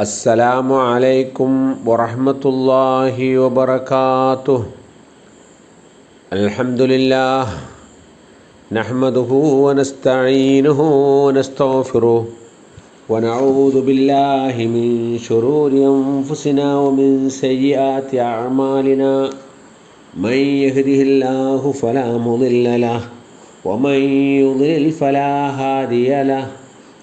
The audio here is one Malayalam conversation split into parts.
السلام عليكم ورحمة الله وبركاته الحمد لله نحمده ونستعينه ونستغفره ونعوذ بالله من شرور أنفسنا ومن سيئات أعمالنا من يهده الله فلا مضل له ومن يضلل فلا هادي له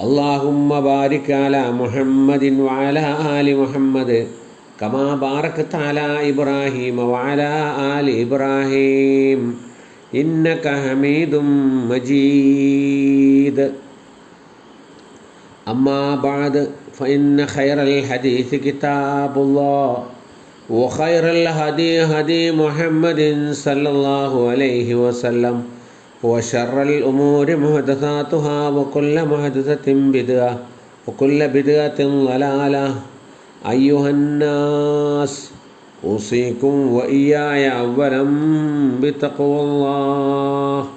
اللهم بارك على محمد وعلى آل محمد كما باركت على إبراهيم وعلى آل إبراهيم إنك حميد مجيد أما بعد فإن خير الحديث كتاب الله وخير الهدي هدي محمد صلى الله عليه وسلم وشر الأمور محدثاتها وكل محدثة بدعة وكل بدعة ضلالة. أيها الناس أوصيكم وإياي أولا بتقوى الله.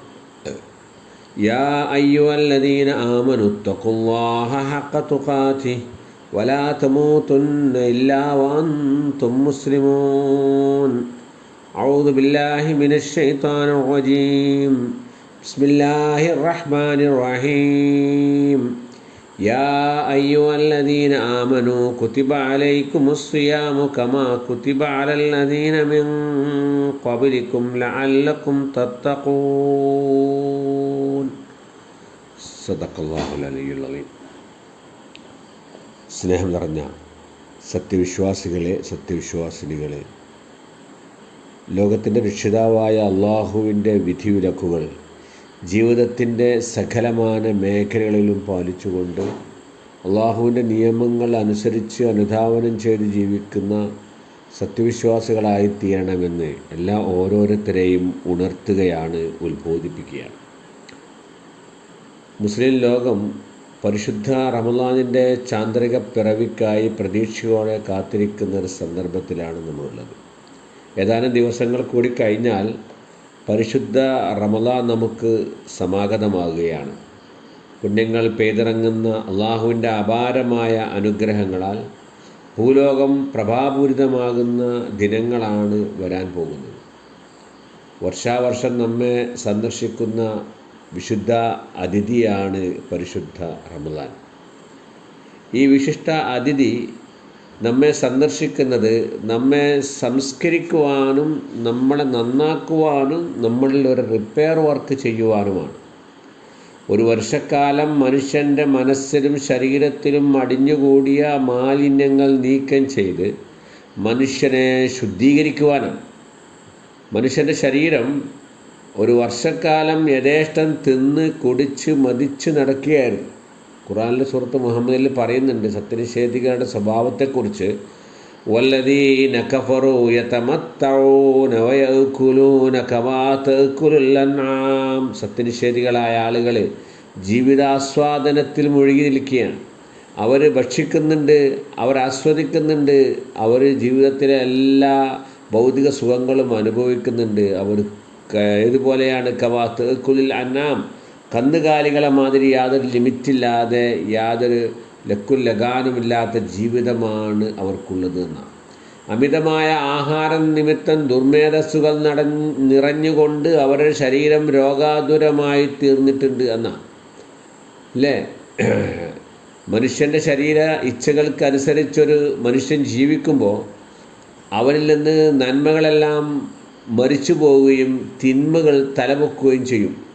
يا أيها الذين آمنوا اتقوا الله حق تقاته ولا تموتن إلا وأنتم مسلمون. أعوذ بالله من الشيطان الرجيم. بسم الله الرحمن الرحيم يا أيها الذين آمنوا كتب عليكم الصيام كما كتب على الذين من قبلكم لعلكم تتقون صدق الله العلي العظيم സ്നേഹം നിറഞ്ഞ സത്യവിശ്വാസികളെ സത്യവിശ്വാസിനികളെ ലോകത്തിൻ്റെ രക്ഷിതാവായ അള്ളാഹുവിൻ്റെ വിധിവിലക്കുകൾ ജീവിതത്തിന്റെ സകലമാന മേഖലകളിലും പാലിച്ചുകൊണ്ട് അള്ളാഹുവിന്റെ നിയമങ്ങൾ അനുസരിച്ച് അനുധാവനം ചെയ്ത് ജീവിക്കുന്ന സത്യവിശ്വാസികളായി തീരണമെന്ന് എല്ലാ ഓരോരുത്തരെയും ഉണർത്തുകയാണ് ഉത്ബോധിപ്പിക്കുകയാണ്. മുസ്ലിം ലോകം പരിശുദ്ധ റമലാനിന്റെ ചാന്ദ്രിക പിറവിക്കായി പ്രതീക്ഷയോടെ കാത്തിരിക്കുന്ന ഒരു സന്ദർഭത്തിലാണ് നമ്മളുള്ളത്. ഏതാനും ദിവസങ്ങൾ കൂടി കഴിഞ്ഞാൽ പരിശുദ്ധ റമല നമുക്ക് സമാഗതമാകുകയാണ്. പുണ്യങ്ങൾ പെയ്തിറങ്ങുന്ന അള്ളാഹുവിന്റെ അപാരമായ അനുഗ്രഹങ്ങളാൽ ഭൂലോകം പ്രഭാപൂരിതമാകുന്ന ദിനങ്ങളാണ് വരാൻ പോകുന്നത്. വർഷാവർഷം നമ്മെ സന്ദർശിക്കുന്ന വിശുദ്ധ അതിഥിയാണ് പരിശുദ്ധ റമദാൻ. ഈ വിശിഷ്ട അതിഥി നമ്മെ സന്ദർശിക്കുന്നത് നമ്മെ സംസ്കരിക്കുവാനും നമ്മളെ നന്നാക്കുവാനും നമ്മളിൽ ഒരു റിപ്പയർ വർക്ക് ചെയ്യുവാനുമാണ്. ഒരു വർഷക്കാലം മനുഷ്യന്റെ മനസ്സിലും ശരീരത്തിലും അടിഞ്ഞുകൂടിയ മാലിന്യങ്ങൾ നീക്കം ചെയ്ത് മനുഷ്യനെ ശുദ്ധീകരിക്കുവാനാണ്. മനുഷ്യന്റെ ശരീരം ഒരു വർഷക്കാലം യഥേഷ്ടം തിന്ന് കുടിച്ച് മതിച്ച് നടക്കുകയായിരുന്നു. ഖുറാനിലെ സുഹൃത്ത് മുഹമ്മദിൽ പറയുന്നുണ്ട് സത്യനിഷേധികളുടെ സ്വഭാവത്തെക്കുറിച്ച് സത്യനിഷേധികളായ ആളുകൾ ജീവിതാസ്വാദനത്തിൽ മുഴുകി നിൽക്കുകയാണ്. അവർ ഭക്ഷിക്കുന്നുണ്ട് അവർ ആസ്വദിക്കുന്നുണ്ട് അവർ ജീവിതത്തിലെ എല്ലാ ഭൗതിക സുഖങ്ങളും അനുഭവിക്കുന്നുണ്ട്. അവർ ഏതുപോലെയാണ്? കവാ തേക്കുലിൽ അന്നാം കന്നുകാലികളെ മാതിരി യാതൊരു ലിമിറ്റില്ലാതെ യാതൊരു ലക്കും ലഗാനുമില്ലാത്ത ജീവിതമാണ് അവർക്കുള്ളത് എന്നാണ്. അമിതമായ ആഹാരം നിമിത്തം ദുർമേധസ്സുകൾ നട നിറഞ്ഞുകൊണ്ട് അവരുടെ ശരീരം രോഗാതുരമായി തീർന്നിട്ടുണ്ട് എന്നാണ്. അല്ലേ? മനുഷ്യന്റെ ശരീര ഇച്ഛകൾക്കനുസരിച്ചൊരു മനുഷ്യൻ ജീവിക്കുമ്പോൾ അവരിൽ നിന്ന് നന്മകളെല്ലാം മരിച്ചു പോവുകയും തിന്മകൾ തലപൊക്കുകയും ചെയ്യും.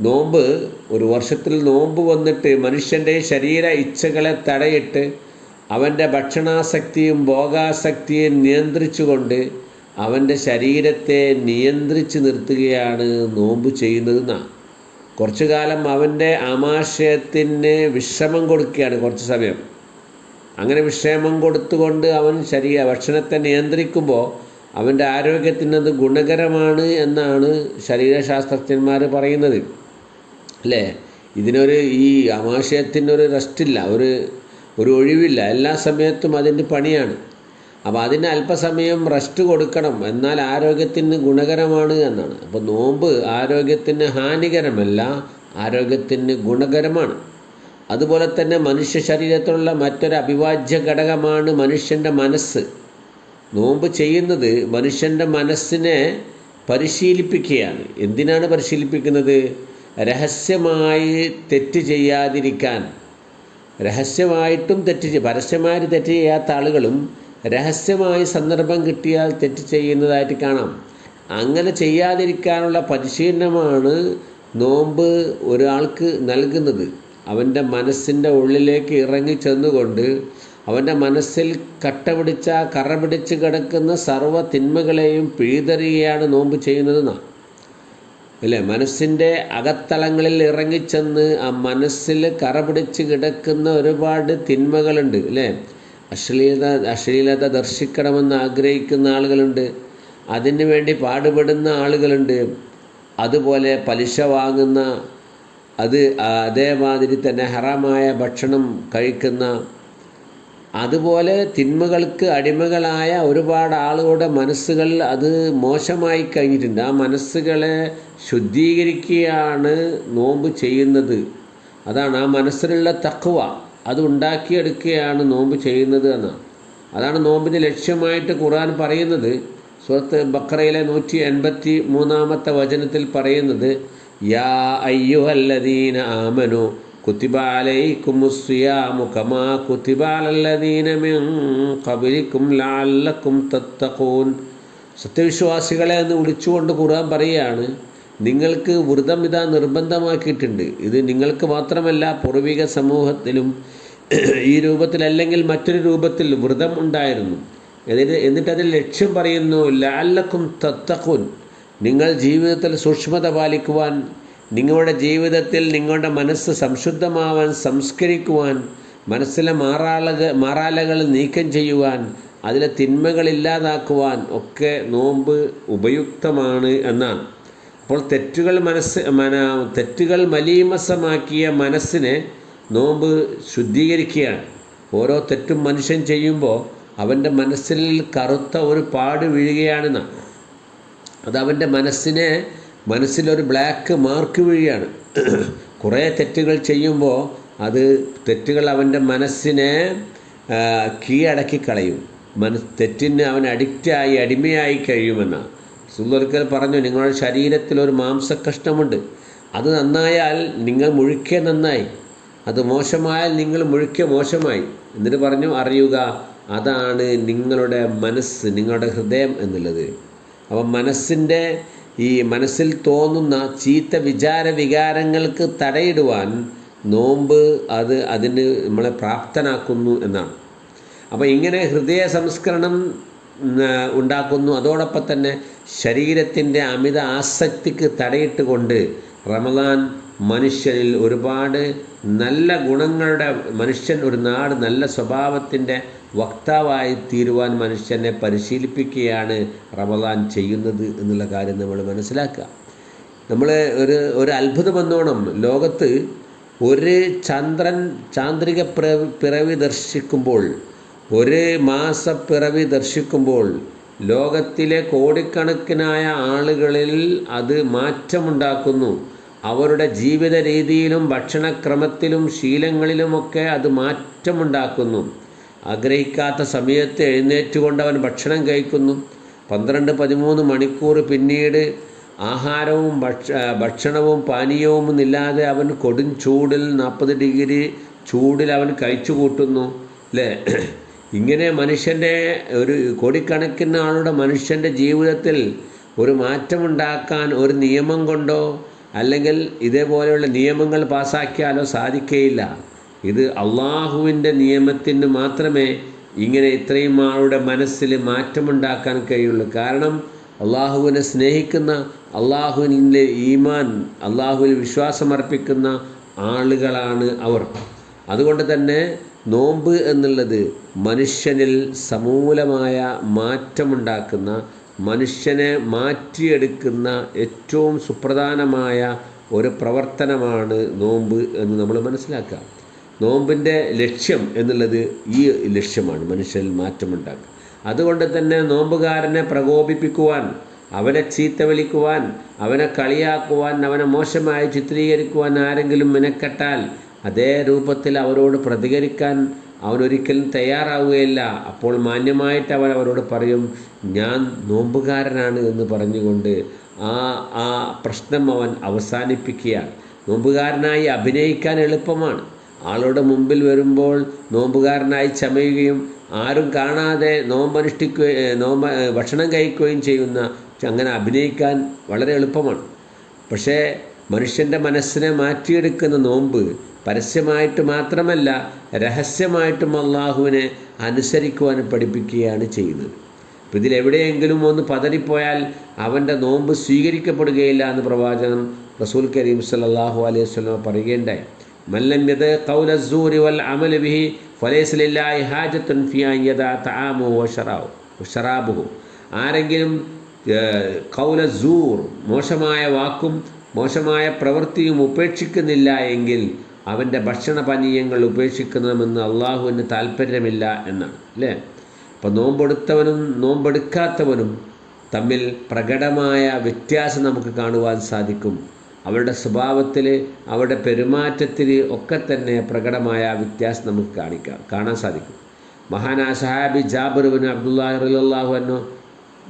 നോമ്പ് ഒരു വർഷത്തിൽ നോമ്പ് വന്നിട്ട് മനുഷ്യന്റെ ശരീര ഇച്ഛകളെ തടയിട്ട് അവന്റെ ഭക്ഷണാസക്തിയും ഭോഗാസക്തിയും നിയന്ത്രിച്ചുകൊണ്ട് അവന്റെ ശരീരത്തെ നിയന്ത്രിച്ച് നിർത്തുകയാണ് നോമ്പ് ചെയ്യുന്നതെന്നാണ് കുറച്ചു കാലം അവന്റെ ആമാശയത്തിന് വിഷമം കൊടുക്കുകയാണ് കുറച്ച് സമയം. അങ്ങനെ വിഷമം കൊടുത്തുകൊണ്ട് അവൻ ശരീര ഭക്ഷണത്തെ നിയന്ത്രിക്കുമ്പോൾ അവന്റെ ആരോഗ്യത്തിനത് ഗുണകരമാണ് എന്നാണ് ശരീരശാസ്ത്രജ്ഞന്മാർ പറയുന്നത്. അല്ലേ? ഇതിനൊരു ഈ ആമാശയത്തിനൊരു റെസ്റ്റില്ല ഒരു ഒരു ഒഴിവില്ല. എല്ലാ സമയത്തും അതിന്റെ പണിയാണ്. അപ്പോൾ അതിന് അല്പസമയം റെസ്റ്റ് കൊടുക്കണം. എന്നാൽ ആരോഗ്യത്തിന് ഗുണകരമാണ് എന്നാണ്. അപ്പോൾ നോമ്പ് ആരോഗ്യത്തിന് ഹാനികരമല്ല ആരോഗ്യത്തിന് ഗുണകരമാണ്. അതുപോലെ തന്നെ മനുഷ്യ ശരീരത്തിലുള്ള മറ്റൊരു അവിഭാജ്യ ഘടകമാണ് മനുഷ്യന്റെ മനസ്സ്. നോമ്പ് ചെയ്യുന്നത് മനുഷ്യന്റെ മനസ്സിനെ പരിശീലിപ്പിക്കുകയാണ്. എന്തിനാണ് പരിശീലിപ്പിക്കുന്നത്? രഹസ്യമായി തെറ്റ് ചെയ്യാതിരിക്കാൻ. രഹസ്യമായിട്ടും തെറ്റ് പരസ്യമായി തെറ്റ് ചെയ്യാത്ത ആളുകളും രഹസ്യമായി സന്ദർഭം കിട്ടിയാൽ തെറ്റ് ചെയ്യുന്നതായിട്ട് കാണാം. അങ്ങനെ ചെയ്യാതിരിക്കാനുള്ള പരിശീലനമാണ് നോമ്പ് ഒരാൾക്ക് നൽകുന്നത്. അവന്റെ മനസ്സിന്റെ ഉള്ളിലേക്ക് ഇറങ്ങി ചെന്നുകൊണ്ട് അവന്റെ മനസ്സിൽ കട്ട പിടിച്ച കറ പിടിച്ച് കിടക്കുന്ന സർവ തിന്മകളെയും പിഴുതെറിയുകയാണ് നോമ്പ് ചെയ്യുന്നതെന്നാണ് അല്ലേ? മനസ്സിന്റെ അകത്തളങ്ങളിൽ ഇറങ്ങിച്ചെന്ന് ആ മനസ്സിൽ കറ പിടിച്ച് കിടക്കുന്ന ഒരുപാട് തിന്മകളുണ്ട് അല്ലേ? അശ്ലീലത അശ്ലീലത ദർശിക്കണമെന്ന് ആഗ്രഹിക്കുന്ന ആളുകളുണ്ട്. അതിനു വേണ്ടി പാടുപെടുന്ന ആളുകളുണ്ട്. അതുപോലെ പലിശ വാങ്ങുന്ന അത് അതേമാതിരി തന്നെ ഹറാമായ ഭക്ഷണം കഴിക്കുന്ന അതുപോലെ തിന്മകൾക്ക് അടിമകളായ ഒരുപാട് ആളുകളുടെ മനസ്സുകൾ അത് മോശമായി കഴിഞ്ഞിട്ടുണ്ട്. ആ മനസ്സുകളെ ശുദ്ധീകരിക്കുകയാണ് നോമ്പ് ചെയ്യുന്നത്. അതാണ് ആ മനസ്സിലുള്ള തക്കുവ അത് ഉണ്ടാക്കിയെടുക്കുകയാണ് നോമ്പ് ചെയ്യുന്നത് എന്നാണ്. അതാണ് നോമ്പിന് ലക്ഷ്യമായിട്ട് ഖുർആൻ പറയുന്നത്. സുഹൃത്ത് ബക്രയിലെ നൂറ്റി എൺപത്തി മൂന്നാമത്തെ വചനത്തിൽ പറയുന്നത് യാ അയ്യുഹല്ലദീന ആമനു തത്തഖൂൻ. സത്യവിശ്വാസികളെ എന്ന് വിളിച്ചുകൊണ്ട് ഖുർആൻ പറയുകയാണ് നിങ്ങൾക്ക് വ്രതം ഇതാ നിർബന്ധമാക്കിയിട്ടുണ്ട്. ഇത് നിങ്ങൾക്ക് മാത്രമല്ല പൂർവിക സമൂഹത്തിലും ഈ രൂപത്തിലല്ലെങ്കിൽ മറ്റൊരു രൂപത്തിൽ വ്രതം ഉണ്ടായിരുന്നു. എന്നിട്ട് എന്നിട്ട് ലക്ഷ്യം പറയുന്നു ലാലക്കും തത്തക്കുൻ നിങ്ങൾ ജീവിതത്തിൽ സൂക്ഷ്മത പാലിക്കുവാൻ നിങ്ങളുടെ ജീവിതത്തിൽ നിങ്ങളുടെ മനസ്സ് സംശുദ്ധമാവാൻ സംസ്കരിക്കുവാൻ മനസ്സിലെ മാറാലക മാറാലകൾ നീക്കം ചെയ്യുവാൻ അതിലെ തിന്മകൾ ഇല്ലാതാക്കുവാൻ ഒക്കെ നോമ്പ് ഉപയുക്തമാണ് എന്നാണ്. അപ്പോൾ തെറ്റുകൾ മനസ്സ് മന തെറ്റുകൾ മലീമസമാക്കിയ മനസ്സിനെ നോമ്പ് ശുദ്ധീകരിക്കുകയാണ്. ഓരോ തെറ്റും മനുഷ്യൻ ചെയ്യുമ്പോൾ അവന്റെ മനസ്സിൽ കറുത്ത ഒരു പാട് വീഴുകയാണെന്നാണ്. അത് അവന്റെ മനസ്സിനെ മനസ്സിലൊരു ബ്ലാക്ക് മാർക്ക് വീഴുകയാണ് കുറേ തെറ്റുകൾ ചെയ്യുമ്പോൾ അത് തെറ്റുകൾ അവന്റെ മനസ്സിനെ കീഴടക്കി കളയും. മനസ് തെറ്റിന് അവൻ അഡിക്റ്റായി അടിമയായി കഴിയുമെന്നാണ് സുന്ദർക്കൽ പറഞ്ഞു നിങ്ങളുടെ ശരീരത്തിൽ ഒരു മാംസക്കഷ്ണമുണ്ട്. അത് നന്നായാൽ നിങ്ങൾ മുഴുക്കെ നന്നായി. അത് മോശമായാൽ നിങ്ങൾ മുഴുക്കെ മോശമായി. എന്നിട്ട് പറഞ്ഞു അറിയുക അതാണ് നിങ്ങളുടെ മനസ്സ് നിങ്ങളുടെ ഹൃദയം എന്നുള്ളത്. അപ്പം മനസ്സിന്റെ ഈ മനസ്സിൽ തോന്നുന്ന ചീത്ത വിചാര വികാരങ്ങൾക്ക് തടയിടുവാൻ നോമ്പ് അത് അതിന് നമ്മളെ പ്രാപ്തനാക്കുന്നു എന്നാണ്. അപ്പോൾ ഇങ്ങനെ ഹൃദയ സംസ്കരണം ഉണ്ടാക്കുന്നു. അതോടൊപ്പം തന്നെ ശരീരത്തിന്റെ അമിത ആസക്തിക്ക് തടയിട്ട് കൊണ്ട് റമദാൻ മനുഷ്യനിൽ ഒരുപാട് നല്ല ഗുണങ്ങളുടെ മനുഷ്യൻ ഒരു നാട് നല്ല സ്വഭാവത്തിന്റെ വക്താവായി തീരുവാൻ മനുഷ്യനെ പരിശീലിപ്പിക്കുകയാണ് റമദാൻ ചെയ്യുന്നത് എന്നുള്ള കാര്യം നമ്മൾ മനസ്സിലാക്കുക. നമ്മൾ ഒരു ഒരു അത്ഭുതം എന്നോണം ലോകത്ത് ഒരു ചന്ദ്രൻ ചാന്ദ്രിക പിറവി പിറവി ദർശിക്കുമ്പോൾ ഒരു മാസപ്പിറവി ദർശിക്കുമ്പോൾ ലോകത്തിലെ കോടിക്കണക്കിനായ ആളുകളിൽ അത് മാറ്റമുണ്ടാക്കുന്നു. അവരുടെ ജീവിത രീതിയിലും ഭക്ഷണക്രമത്തിലും ശീലങ്ങളിലുമൊക്കെ അത് മാറ്റമുണ്ടാക്കുന്നു. ആഗ്രഹിക്കാത്ത സമയത്ത് എഴുന്നേറ്റുകൊണ്ട് അവൻ ഭക്ഷണം കഴിക്കുന്നു. പന്ത്രണ്ട് പതിമൂന്ന് മണിക്കൂർ പിന്നീട് ആഹാരവും ഭക്ഷ ഭക്ഷണവും പാനീയവും ഇല്ലാതെ അവൻ കൊടും ചൂടിൽ നാൽപ്പത് ഡിഗ്രി ചൂടിൽ അവൻ കഴിച്ചു കൂട്ടുന്നു. അല്ലേ ഇങ്ങനെ മനുഷ്യന്റെ ഒരു കോടിക്കണക്കിന് ആളുടെ മനുഷ്യന്റെ ജീവിതത്തിൽ ഒരു മാറ്റമുണ്ടാക്കാൻ ഒരു നിയമം കൊണ്ടോ അല്ലെങ്കിൽ ഇതേപോലെയുള്ള നിയമങ്ങൾ പാസ്സാക്കിയാലോ സാധിക്കുകയില്ല ഇത് അള്ളാഹുവിന്റെ നിയമത്തിന് മാത്രമേ ഇങ്ങനെ ഇത്രയും ആളുടെ മനസ്സിൽ മാറ്റമുണ്ടാക്കാൻ കഴിയുള്ളൂ. കാരണം അള്ളാഹുവിനെ സ്നേഹിക്കുന്ന അള്ളാഹുവിന്റെ ഈമാൻ അള്ളാഹുവിൽ വിശ്വാസമർപ്പിക്കുന്ന ആളുകളാണ് അവർ. അതുകൊണ്ട് തന്നെ നോമ്പ് എന്നുള്ളത് മനുഷ്യനിൽ സമൂലമായ മാറ്റമുണ്ടാക്കുന്ന മനുഷ്യനെ മാറ്റിയെടുക്കുന്ന ഏറ്റവും സുപ്രധാനമായ ഒരു പ്രവർത്തനമാണ് നോമ്പ് എന്ന് നമ്മൾ മനസ്സിലാക്കുക. നോമ്പിന്റെ ലക്ഷ്യം എന്നുള്ളത് ഈ ലക്ഷ്യമാണ് മനുഷ്യരിൽ മാറ്റമുണ്ടാക്കുക. അതുകൊണ്ട് തന്നെ നോമ്പുകാരനെ പ്രകോപിപ്പിക്കുവാൻ അവനെ ചീത്ത വിളിക്കുവാൻ അവനെ കളിയാക്കുവാൻ അവനെ മോശമായി ചിത്രീകരിക്കുവാൻ ആരെങ്കിലും മെനക്കെട്ടാൽ അതേ രൂപത്തിൽ അവരോട് പ്രതികരിക്കാൻ അവനൊരിക്കലും തയ്യാറാവുകയില്ല. അപ്പോൾ മാന്യമായിട്ട് അവൻ അവരോട് പറയും ഞാൻ നോമ്പുകാരനാണ് എന്ന് പറഞ്ഞുകൊണ്ട് ആ ആ പ്രശ്നം അവൻ അവസാനിപ്പിക്കുകയാണ്. നോമ്പുകാരനായി അഭിനയിക്കാൻ എളുപ്പമാണ്. ആളുടെ മുമ്പിൽ വരുമ്പോൾ നോമ്പുകാരനായി ചമയുകയും ആരും കാണാതെ നോമ്പനുഷ്ഠിക്കുകയും നോമ്പ് ഭക്ഷണം കഴിക്കുകയും ചെയ്യുന്ന അങ്ങനെ അഭിനയിക്കാൻ വളരെ എളുപ്പമാണ്. പക്ഷേ മനുഷ്യന്റെ മനസ്സിനെ മാറ്റിയെടുക്കുന്ന നോമ്പ് പരസ്യമായിട്ട് മാത്രമല്ല രഹസ്യമായിട്ടും അള്ളാഹുവിനെ അനുസരിക്കുവാൻ പഠിപ്പിക്കുകയാണ് ചെയ്യുന്നത്. അപ്പം ഇതിലെവിടെയെങ്കിലും ഒന്ന് പതറിപ്പോയാൽ അവന്റെ നോമ്പ് സ്വീകരിക്കപ്പെടുകയില്ല എന്ന് പ്രവാചകൻ റസൂൽ കരീം സല്ലല്ലാഹു അലൈഹി വസല്ലം പറയുകയുണ്ടായി. മല്ലം യത് കൗലസൂരി വൽ അമൽ ബിഹി ഫലേസ്ലില്ലായി ഹാജത്തുൻ ഫിയാൻ യഥ താമു ഷറാവു ഷറാബുഹു ആരെങ്കിലും കൗലസൂർ മോശമായ വാക്കും മോശമായ പ്രവൃത്തിയും ഉപേക്ഷിക്കുന്നില്ല എങ്കിൽ അവന്റെ ഭക്ഷണ പാനീയങ്ങൾ ഉപേക്ഷിക്കണമെന്ന് അള്ളാഹുവിന് താല്പര്യമില്ല എന്നാണ് അല്ലേ? അപ്പോൾ നോമ്പെടുത്തവനും നോമ്പെടുക്കാത്തവനും തമ്മിൽ പ്രകടമായ വ്യത്യാസം നമുക്ക് കാണുവാൻ സാധിക്കും. അവരുടെ സ്വഭാവത്തിൽ അവരുടെ പെരുമാറ്റത്തിൽ ഒക്കെ തന്നെ പ്രകടമായ വ്യത്യാസം നമുക്ക് കാണിക്കാം കാണാൻ സാധിക്കും. മഹാനാ സഹാബി ജാബിറുബിൻ അബ്ദുല്ലാഹി അന്നു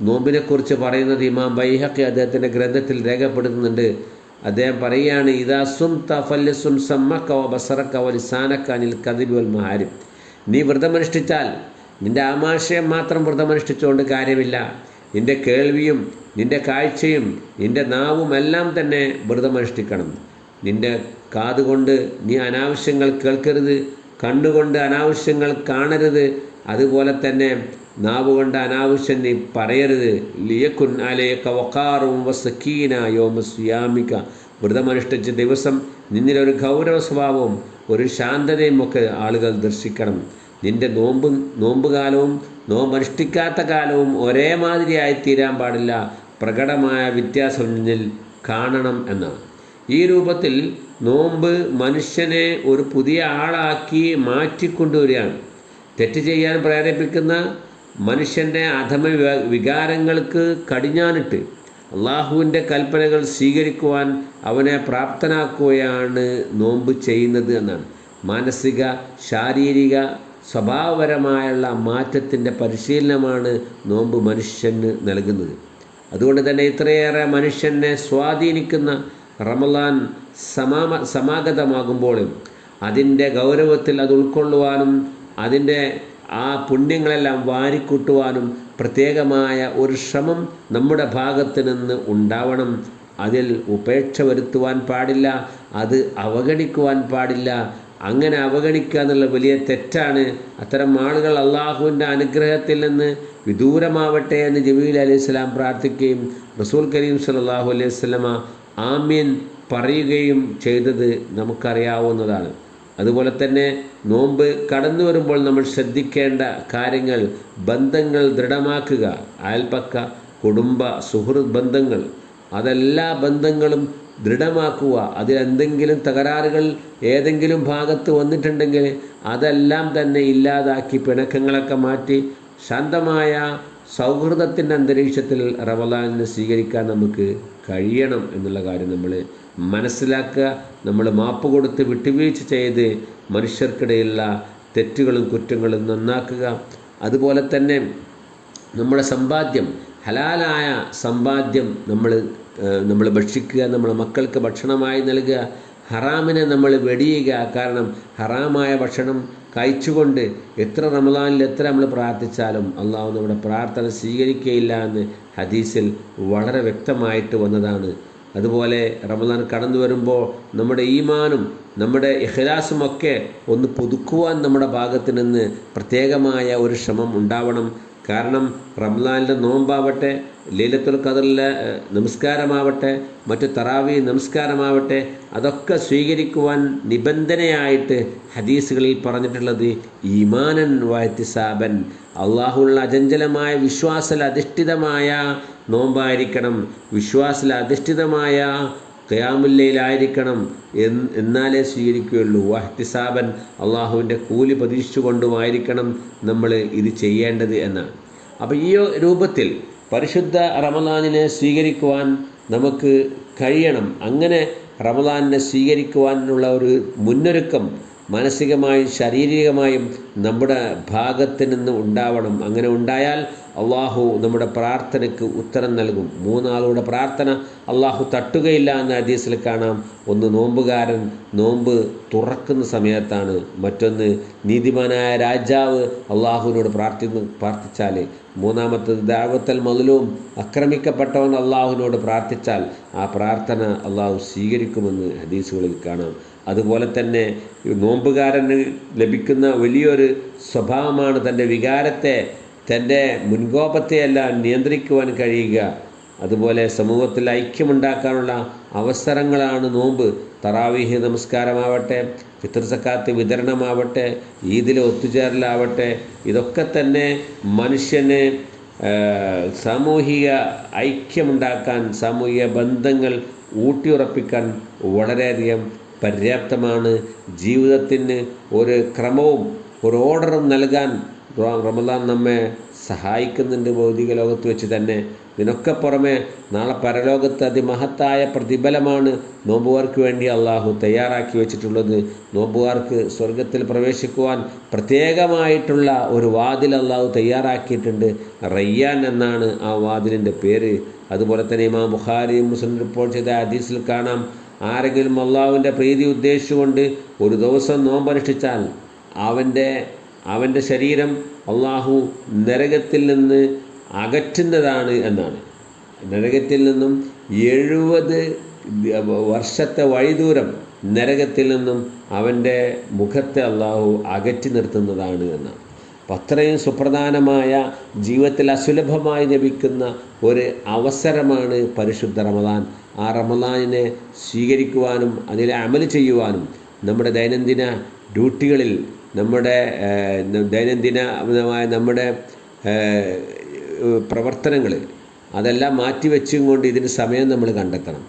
നോമ്പിനെക്കുറിച്ച് പറയുന്നത് ഇമാം ബൈഹക്കി അദ്ദേഹത്തിന്റെ ഗ്രന്ഥത്തിൽ രേഖപ്പെടുത്തുന്നുണ്ട്. അദ്ദേഹം പറയുകയാണ് ഇതാ സും തഫല്യസും സമ്മക്കവ ബസറക്കവ ലിസാനക്ക അനിൽ കദിബ് വൽ നീ വ്രതമനുഷ്ഠിച്ചാൽ നിന്റെ ആമാശയം മാത്രം വ്രതമനുഷ്ഠിച്ചുകൊണ്ട് കാര്യമില്ല. നിന്റെ കേൾവിയും നിന്റെ കാഴ്ചയും നിന്റെ നാവും എല്ലാം തന്നെ വ്രതമനുഷ്ഠിക്കണം. നിന്റെ കാതുകൊണ്ട് നീ അനാവശ്യങ്ങൾ കേൾക്കരുത് കണ്ണുകൊണ്ട് അനാവശ്യങ്ങൾ കാണരുത് അതുപോലെ തന്നെ നാവ് കൊണ്ട് അനാവശ്യം നീ പറയരുത്. ലിയക്കുൻ അലയക്ക വക്കാറും വസക്കീന യോമസ്യാമിക വ്രതമനുഷ്ഠിച്ച ദിവസം നിന്നിലൊരു ഗൗരവ സ്വഭാവവും ഒരു ശാന്തതയും ഒക്കെ ആളുകൾ ദർശിക്കണം. നിന്റെ നോമ്പ് നോമ്പുകാലവും നോമ്പനുഷ്ഠിക്കാത്ത കാലവും ഒരേ മാതിരിയായി തീരാൻ പാടില്ല. പ്രകടമായ വ്യത്യാസം നിന്നിൽ കാണണം എന്നാണ്. ഈ രൂപത്തിൽ നോമ്പ് മനുഷ്യനെ ഒരു പുതിയ ആളാക്കി മാറ്റിക്കൊണ്ടുവരികയാണ്. തെറ്റ് ചെയ്യാൻ പ്രേരിപ്പിക്കുന്ന മനുഷ്യന്റെ അധമ വിക- വികാരങ്ങൾക്ക് കടിഞ്ഞാനിട്ട് അള്ളാഹുവിന്റെ കൽപ്പനകൾ സ്വീകരിക്കുവാൻ അവനെ പ്രാപ്തനാക്കുകയാണ് നോമ്പ് ചെയ്യുന്നത് എന്നാണ്. മാനസിക ശാരീരിക സ്വഭാവപരമായുള്ള മാറ്റത്തിന്റെ പരിശീലനമാണ് നോമ്പ് മനുഷ്യന് നൽകുന്നത്. അതുകൊണ്ട് തന്നെ ഇത്രയേറെ മനുഷ്യനെ സ്വാധീനിക്കുന്ന റമലാൻ സമാമ സമാഗതമാകുമ്പോഴും അതിന്റെ ഗൗരവത്തിൽ അത് ഉൾക്കൊള്ളുവാനും അതിന്റെ ആ പുണ്യങ്ങളെല്ലാം വാരിക്കൂട്ടുവാനും പ്രത്യേകമായ ഒരു ശ്രമം നമ്മുടെ ഭാഗത്ത് നിന്ന് ഉണ്ടാവണം. അതിൽ ഉപേക്ഷ വരുത്തുവാൻ പാടില്ല അത് അവഗണിക്കുവാൻ പാടില്ല അങ്ങനെ അവഗണിക്കുക എന്നുള്ള വലിയ തെറ്റാണ്. അത്തരം ആളുകൾ അള്ളാഹുവിന്റെ അനുഗ്രഹത്തിൽ നിന്ന് വിദൂരമാവട്ടെ എന്ന് ജബീൽ അലൈഹി സ്വലാം പ്രാർത്ഥിക്കുകയും റസൂൽ കരീം സലാഹു അലൈഹി സ്വലമ ആമീൻ പറയുകയും ചെയ്തത് നമുക്കറിയാവുന്നതാണ്. അതുപോലെ തന്നെ നോമ്പ് കടന്നു വരുമ്പോൾ നമ്മൾ ശ്രദ്ധിക്കേണ്ട കാര്യങ്ങൾ ബന്ധങ്ങൾ ദൃഢമാക്കുക. അയൽപ്പക്ക കുടുംബ സുഹൃത് ബന്ധങ്ങൾ. അതെല്ലാ ബന്ധങ്ങളും ദൃഢമാക്കുക. അതിലെന്തെങ്കിലും തകരാറുകൾ ഏതെങ്കിലും ഭാഗത്ത് വന്നിട്ടുണ്ടെങ്കിൽ അതെല്ലാം തന്നെ ഇല്ലാതാക്കി പിണക്കങ്ങളൊക്കെ മാറ്റി ശാന്തമായ സൗഹൃദത്തിന്റെ അന്തരീക്ഷത്തിൽ റമദാനിനെ സ്വീകരിക്കാൻ നമുക്ക് കഴിയണം എന്നുള്ള കാര്യം നമ്മൾ മനസ്സിലാക്കുക നമ്മൾ മാപ്പ് കൊടുത്ത് വിട്ടുവീഴ്ച ചെയ്ത് മനുഷ്യർക്കിടയിലുള്ള തെറ്റുകളും കുറ്റങ്ങളും നന്നാക്കുക. അതുപോലെ തന്നെ നമ്മുടെ സമ്പാദ്യം ഹലാലായ സമ്പാദ്യം നമ്മൾ നമ്മൾ ഭക്ഷിക്കുക നമ്മൾ മക്കൾക്ക് ഭക്ഷണമായി നൽകുക ഹറാമിനെ നമ്മൾ വെടിയുക. കാരണം ഹറാമായ ഭക്ഷണം കഴിച്ചുകൊണ്ട് എത്ര റമദാനിൽ എത്ര നമ്മൾ പ്രാർത്ഥിച്ചാലും അള്ളാഹു നമ്മുടെ പ്രാർത്ഥന സ്വീകരിക്കുകയില്ല എന്ന് ഹദീസിൽ വളരെ വ്യക്തമായിട്ട് വന്നതാണ്. അതുപോലെ റമദാൻ കടന്നു വരുമ്പോൾ നമ്മുടെ ഈമാനും നമ്മുടെ ഇഖ്ലാസും ഒക്കെ ഒന്ന് പുതുക്കുവാൻ നമ്മുടെ ഭാഗത്ത് നിന്ന് പ്രത്യേകമായ ഒരു ശ്രമം ഉണ്ടാവണം. കാരണം റംലാലിന്റെ നോമ്പാവട്ടെ ലീലത്തുൽ ഖദറിലെ ഏഹ്, നമസ്കാരമാവട്ടെ മറ്റ് തറാവി നമസ്കാരമാവട്ടെ അതൊക്കെ സ്വീകരിക്കുവാൻ നിബന്ധനയായിട്ട് ഹദീസുകളിൽ പറഞ്ഞിട്ടുള്ളത് ഈമാനൻ വായത്തിസാബൻ. അള്ളാഹുള്ള അചഞ്ചലമായ വിശ്വാസത്തിൽ അധിഷ്ഠിതമായ നോമ്പായിരിക്കണം. വിശ്വാസത്തിൽ അധിഷ്ഠിതമായ ഖയാമുല്ലയിലായിരിക്കണം എന്ന് എന്നാലേ സ്വീകരിക്കുകയുള്ളൂ. വഹ്തിസാബൻ അള്ളാഹുവിന്റെ കൂലി പ്രതീക്ഷിച്ചുകൊണ്ടുമായിരിക്കണം നമ്മൾ ഇത് ചെയ്യേണ്ടത് എന്നാണ്. അപ്പോൾ ഈ രൂപത്തിൽ പരിശുദ്ധ റമദാനിനെ സ്വീകരിക്കുവാൻ നമുക്ക് കഴിയണം. അങ്ങനെ റമദാനിനെ സ്വീകരിക്കുവാനുള്ള ഒരു മുന്നൊരുക്കം മാനസികമായും ശാരീരികമായും നമ്മുടെ ഭാഗത്ത് നിന്ന് ഉണ്ടാവണം. അങ്ങനെ ഉണ്ടായാൽ അള്ളാഹു നമ്മുടെ പ്രാർത്ഥനയ്ക്ക് ഉത്തരം നൽകും. മൂന്നാളുടെ പ്രാർത്ഥന അള്ളാഹു തട്ടുകയില്ല എന്ന ഹദീസിൽ കാണാം. ഒന്ന് നോമ്പുകാരൻ നോമ്പ് തുറക്കുന്ന സമയത്താണ്. മറ്റൊന്ന് നീതിമാനായ രാജാവ് അള്ളാഹുവിനോട് പ്രാർത്ഥി പ്രാർത്ഥിച്ചാൽ. മൂന്നാമത്തത് ദാവത്തൽ മതിലും ആക്രമിക്കപ്പെട്ടവൻ അള്ളാഹുവിനോട് പ്രാർത്ഥിച്ചാൽ ആ പ്രാർത്ഥന അള്ളാഹു സ്വീകരിക്കുമെന്ന് ഹദീസുകളിൽ കാണാം. അതുപോലെ തന്നെ നോമ്പുകാരന് ലഭിക്കുന്ന വലിയൊരു സ്വഭാവമാണ് തന്റെ വികാരത്തെ തന്റെ മുൻകോപത്തെയെല്ലാം നിയന്ത്രിക്കുവാൻ കഴിയുക. അതുപോലെ സമൂഹത്തിൽ ഐക്യമുണ്ടാക്കാനുള്ള അവസരങ്ങളാണ് നോമ്പ്. തറാവീഹ് നമസ്കാരമാവട്ടെ പിതൃസക്കാത്ത് സക്കാത്ത് വിതരണമാവട്ടെ ഈദിലെ ഒത്തുചേരലാവട്ടെ ഇതൊക്കെ തന്നെ മനുഷ്യന് സാമൂഹിക ഐക്യമുണ്ടാക്കാൻ സാമൂഹിക ബന്ധങ്ങൾ ഊട്ടിയുറപ്പിക്കാൻ വളരെയധികം പര്യാപ്തമാണ്. ജീവിതത്തിന് ഒരു ക്രമവും ഒരു ഓർഡറും നൽകാൻ റമദാൻ നമ്മെ സഹായിക്കുന്നുണ്ട് ഭൗതിക ലോകത്ത് വെച്ച് തന്നെ. ഇതിനൊക്കെ പുറമെ നാളെ പരലോകത്ത് അതിമഹത്തായ പ്രതിഫലമാണ് നോമ്പുകാർക്ക് വേണ്ടി അള്ളാഹു തയ്യാറാക്കി വെച്ചിട്ടുള്ളത്. നോമ്പുകാർക്ക് സ്വർഗത്തിൽ പ്രവേശിക്കുവാൻ പ്രത്യേകമായിട്ടുള്ള ഒരു വാതിൽ അള്ളാഹു തയ്യാറാക്കിയിട്ടുണ്ട്. റയ്യാൻ എന്നാണ് ആ വാതിലിന്റെ പേര്. അതുപോലെ തന്നെ ഇമാം ബുഖാരി മുസ്ലിം റിപ്പോർട്ട് ചെയ്ത ഹദീസിൽ കാണാം ആരെങ്കിലും അള്ളാഹുവിന്റെ പ്രീതി ഉദ്ദേശിച്ചുകൊണ്ട് ഒരു ദിവസം നോമ്പനുഷ്ഠിച്ചാൽ അവന്റെ അവന്റെ ശരീരം അള്ളാഹു നരകത്തിൽ നിന്ന് അകറ്റുന്നതാണ് എന്നാണ്. നരകത്തിൽ നിന്നും എഴുപത് വർഷത്തെ വഴിദൂരം നരകത്തിൽ നിന്നും അവന്റെ മുഖത്തെ അള്ളാഹു അകറ്റി നിർത്തുന്നതാണ് എന്നാണ്. അപ്പം അത്രയും സുപ്രധാനമായ ജീവിതത്തിൽ അസുലഭമായി ലഭിക്കുന്ന ഒരു അവസരമാണ് പരിശുദ്ധ റമദാൻ. ആ റമദാനിനെ സ്വീകരിക്കുവാനും അതിൽ അമൽ ചെയ്യുവാനും നമ്മുടെ ദൈനംദിന ഡ്യൂട്ടികളിൽ നമ്മുടെ ദൈനംദിനമായ നമ്മുടെ പ്രവർത്തനങ്ങളിൽ അതെല്ലാം മാറ്റിവെച്ചും കൊണ്ട് ഇതിന് സമയം നമ്മൾ കണ്ടെത്തണം.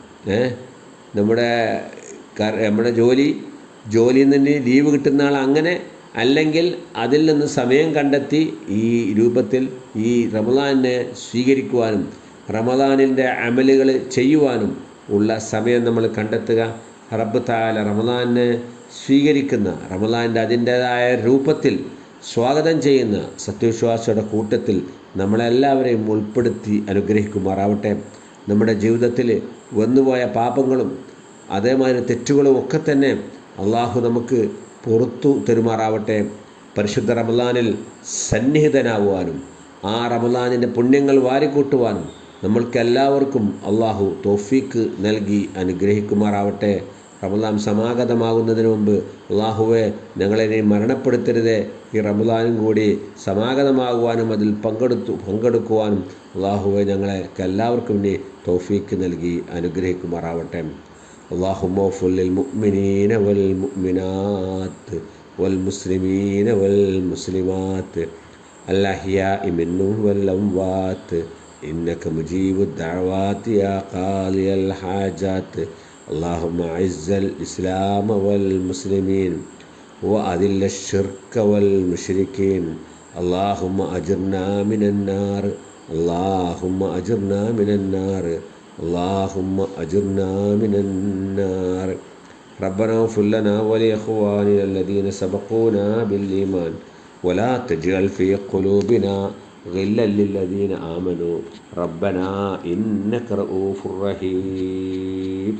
നമ്മുടെ നമ്മുടെ ജോലി ജോലിയിൽ നിന്ന് ലീവ് കിട്ടുന്ന ആൾ അങ്ങനെ അല്ലെങ്കിൽ അതിൽ നിന്ന് സമയം കണ്ടെത്തി ഈ രൂപത്തിൽ ഈ റമദാനിനെ സ്വീകരിക്കുവാനും റമദാനിന്റെ അമലുകൾ ചെയ്യുവാനും ഉള്ള സമയം നമ്മൾ കണ്ടെത്തുക. റബ്ബ് താല റമദാനെ സ്വീകരിക്കുന്ന റമലാന്റെ അതിന്റേതായ രൂപത്തിൽ സ്വാഗതം ചെയ്യുന്ന സത്യവിശ്വാസിയുടെ കൂട്ടത്തിൽ നമ്മളെല്ലാവരെയും ഉൾപ്പെടുത്തി അനുഗ്രഹിക്കുമാറാവട്ടെ. നമ്മുടെ ജീവിതത്തിൽ വന്നുപോയ പാപങ്ങളും അതേമാതിരി തെറ്റുകളും ഒക്കെ തന്നെ അള്ളാഹു നമുക്ക് പുറത്തു തരുമാറാവട്ടെ. പരിശുദ്ധ റമലാനിൽ സന്നിഹിതനാകുവാനും ആ റമലാനിന്റെ പുണ്യങ്ങൾ വാരിക്കൂട്ടുവാനും നമ്മൾക്ക് എല്ലാവർക്കും അള്ളാഹു തോഫീക്ക് നൽകി അനുഗ്രഹിക്കുമാറാവട്ടെ. റമദാൻ സമാഗതമാകുന്നതിന് മുമ്പ് അള്ളാഹുവെ ഞങ്ങളെ നീ മരണപ്പെടുത്തരുതേ ഈ റമദാനും കൂടി സമാഗതമാകുവാനും അതിൽ പങ്കെടുത്തു പങ്കെടുക്കുവാനും അള്ളാഹുവെ ഞങ്ങളെ എല്ലാവർക്കും നീ തോഫീക്ക് നൽകി അനുഗ്രഹിക്കുമാറാവട്ടെ اللهم اغفر للمؤمنين والمؤمنات والمسلمين والمسلمات الأحياء منهم والأموات إنك مجيب الدعوات يا قاضي الحاجات اللهم أعز الإسلام والمسلمين وأذل الشرك والمشركين اللهم أجرنا من النار اللهم أجرنا من النار اللهم أجرنا من النار ربنا اغفر لنا ولإخواننا الذين سبقونا بالإيمان ولا تجعل في قلوبنا غلا للذين آمنوا ربنا إنك رؤوف رحيم